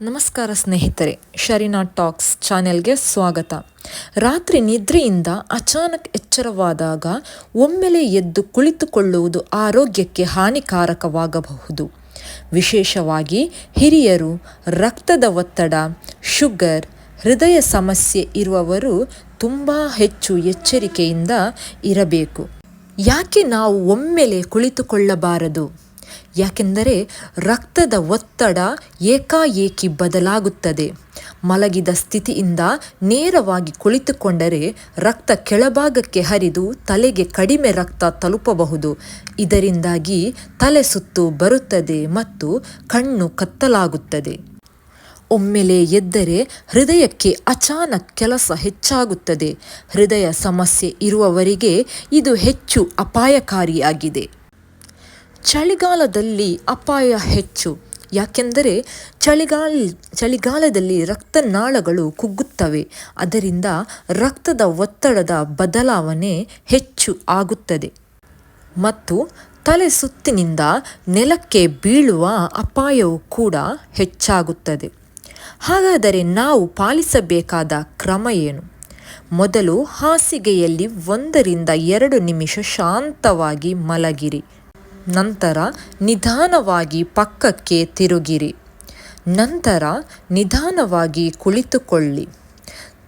ನಮಸ್ಕಾರ ಸ್ನೇಹಿತರೆ, ಶರೀನಾ ಟಾಕ್ಸ್ ಚಾನೆಲ್ಗೆ ಸ್ವಾಗತ. ರಾತ್ರಿ ನಿದ್ರೆಯಿಂದ ಅಚಾನಕ್ ಎಚ್ಚರವಾದಾಗ ಒಮ್ಮೆಲೆ ಎದ್ದು ಕುಳಿತುಕೊಳ್ಳುವುದು ಆರೋಗ್ಯಕ್ಕೆ ಹಾನಿಕಾರಕವಾಗಬಹುದು. ವಿಶೇಷವಾಗಿ ಹಿರಿಯರು, ರಕ್ತದ ಒತ್ತಡ, ಶುಗರ್, ಹೃದಯ ಸಮಸ್ಯೆ ಇರುವವರು ತುಂಬ ಹೆಚ್ಚು ಎಚ್ಚರಿಕೆಯಿಂದ ಇರಬೇಕು. ಯಾಕೆ ನಾವು ಒಮ್ಮೆಲೆ ಕುಳಿತುಕೊಳ್ಳಬಾರದು? ಯಾಕೆಂದರೆ ರಕ್ತದ ಒತ್ತಡ ಏಕಾಏಕಿ ಬದಲಾಗುತ್ತದೆ. ಮಲಗಿದ ಸ್ಥಿತಿಯಿಂದ ನೇರವಾಗಿ ಕುಳಿತುಕೊಂಡರೆ ರಕ್ತ ಕೆಳಭಾಗಕ್ಕೆ ಹರಿದು ತಲೆಗೆ ಕಡಿಮೆ ರಕ್ತ ತಲುಪಬಹುದು. ಇದರಿಂದಾಗಿ ತಲೆ ಸುತ್ತು ಬರುತ್ತದೆ ಮತ್ತು ಕಣ್ಣು ಕತ್ತಲಾಗುತ್ತದೆ. ಒಮ್ಮೆಲೆ ಎದ್ದರೆ ಹೃದಯಕ್ಕೆ ಅಚಾನಕ್ ಕೆಲಸ ಹೆಚ್ಚಾಗುತ್ತದೆ. ಹೃದಯ ಸಮಸ್ಯೆ ಇರುವವರಿಗೆ ಇದು ಹೆಚ್ಚು ಅಪಾಯಕಾರಿಯಾಗಿದೆ. ಚಳಿಗಾಲದಲ್ಲಿ ಅಪಾಯ ಹೆಚ್ಚು. ಯಾಕೆಂದರೆ ಚಳಿಗಾಲ, ಚಳಿಗಾಲದಲ್ಲಿ ರಕ್ತನಾಳಗಳು ಕುಗ್ಗುತ್ತವೆ. ಅದರಿಂದ ರಕ್ತದ ಒತ್ತಡದ ಬದಲಾವಣೆ ಹೆಚ್ಚು ಆಗುತ್ತದೆ. ಮತ್ತು ತಲೆ ಸುತ್ತಿನಿಂದ ನೆಲಕ್ಕೆ ಬೀಳುವ ಅಪಾಯವು ಕೂಡ ಹೆಚ್ಚಾಗುತ್ತದೆ. ಹಾಗಾದರೆ ನಾವು ಪಾಲಿಸಬೇಕಾದ ಕ್ರಮ ಏನು? ಮೊದಲು ಹಾಸಿಗೆಯಲ್ಲಿ ಒಂದರಿಂದ ಎರಡು ನಿಮಿಷ ಶಾಂತವಾಗಿ ಮಲಗಿರಿ. ನಂತರ ನಿಧಾನವಾಗಿ ಪಕ್ಕಕ್ಕೆ ತಿರುಗಿರಿ. ನಂತರ ನಿಧಾನವಾಗಿ ಕುಳಿತುಕೊಳ್ಳಿ.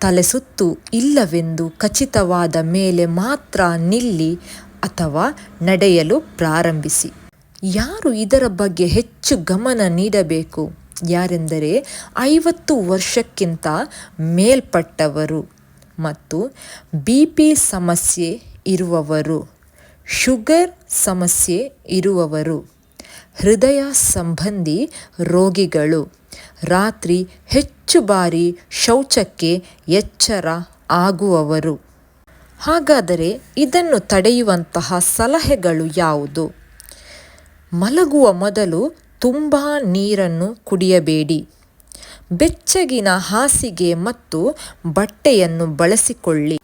ತಲೆಸುತ್ತು ಇಲ್ಲವೆಂದು ಖಚಿತವಾದ ಮೇಲೆ ಮಾತ್ರ ನಿಲ್ಲಿ ಅಥವಾ ನಡೆಯಲು ಪ್ರಾರಂಭಿಸಿ. ಯಾರು ಇದರ ಬಗ್ಗೆ ಹೆಚ್ಚು ಗಮನ ನೀಡಬೇಕು? ಯಾರೆಂದರೆ ಐವತ್ತು ವರ್ಷಕ್ಕಿಂತ ಮೇಲ್ಪಟ್ಟವರು ಮತ್ತು ಬಿ ಪಿ ಸಮಸ್ಯೆ ಇರುವವರು. ಶುಗರ್ ಸಮಸ್ಯೆ ಇರುವವರು. ಹೃದಯ ಸಂಬಂಧಿ ರೋಗಿಗಳು. ರಾತ್ರಿ ಹೆಚ್ಚು ಬಾರಿ ಶೌಚಕ್ಕೆ ಎಚ್ಚರ ಆಗುವವರು. ಹಾಗಾದರೆ ಇದನ್ನು ತಡೆಯುವಂತಹ ಸಲಹೆಗಳು ಯಾವುದು? ಮಲಗುವ ಮೊದಲು ತುಂಬ ನೀರನ್ನು ಕುಡಿಯಬೇಡಿ. ಬೆಚ್ಚಗಿನ ಹಾಸಿಗೆ ಮತ್ತು ಬಟ್ಟೆಯನ್ನು ಬಳಸಿಕೊಳ್ಳಿ.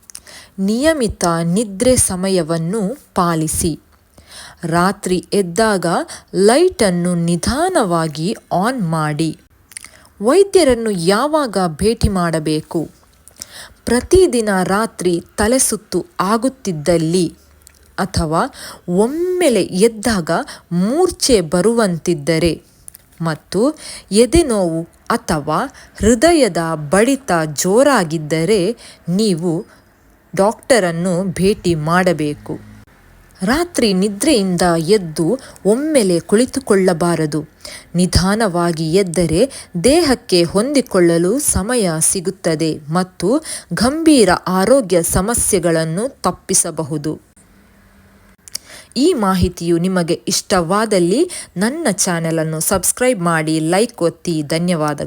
ನಿಯಮಿತ ನಿದ್ರೆ ಸಮಯವನ್ನು ಪಾಲಿಸಿ. ರಾತ್ರಿ ಎದ್ದಾಗ ಲೈಟನ್ನು ನಿಧಾನವಾಗಿ ಆನ್ ಮಾಡಿ. ವೈದ್ಯರನ್ನು ಯಾವಾಗ ಭೇಟಿ ಮಾಡಬೇಕು? ಪ್ರತಿದಿನ ರಾತ್ರಿ ತಲೆಸುತ್ತು ಆಗುತ್ತಿದ್ದಲ್ಲಿ ಅಥವಾ ಒಮ್ಮೆಲೆ ಎದ್ದಾಗ ಮೂರ್ಛೆ ಬರುವಂತಿದ್ದರೆ ಮತ್ತು ಎದೆನೋವು ಅಥವಾ ಹೃದಯದ ಬಡಿತ ಜೋರಾಗಿದ್ದರೆ ನೀವು ಡಾಕ್ಟರನ್ನು ಭೇಟಿ ಮಾಡಬೇಕು. ರಾತ್ರಿ ನಿದ್ರೆಯಿಂದ ಎದ್ದು ಒಮ್ಮೆಲೆ ಕುಳಿತುಕೊಳ್ಳಬಾರದು. ನಿಧಾನವಾಗಿ ಎದ್ದರೆ ದೇಹಕ್ಕೆ ಹೊಂದಿಕೊಳ್ಳಲು ಸಮಯ ಸಿಗುತ್ತದೆ ಮತ್ತು ಗಂಭೀರ ಆರೋಗ್ಯ ಸಮಸ್ಯೆಗಳನ್ನು ತಪ್ಪಿಸಬಹುದು. ಈ ಮಾಹಿತಿಯು ನಿಮಗೆ ಇಷ್ಟವಾದಲ್ಲಿ ನನ್ನ ಚಾನೆಲನ್ನು ಸಬ್ಸ್ಕ್ರೈಬ್ ಮಾಡಿ, ಲೈಕ್ ಒತ್ತಿ, ಧನ್ಯವಾದಗಳು.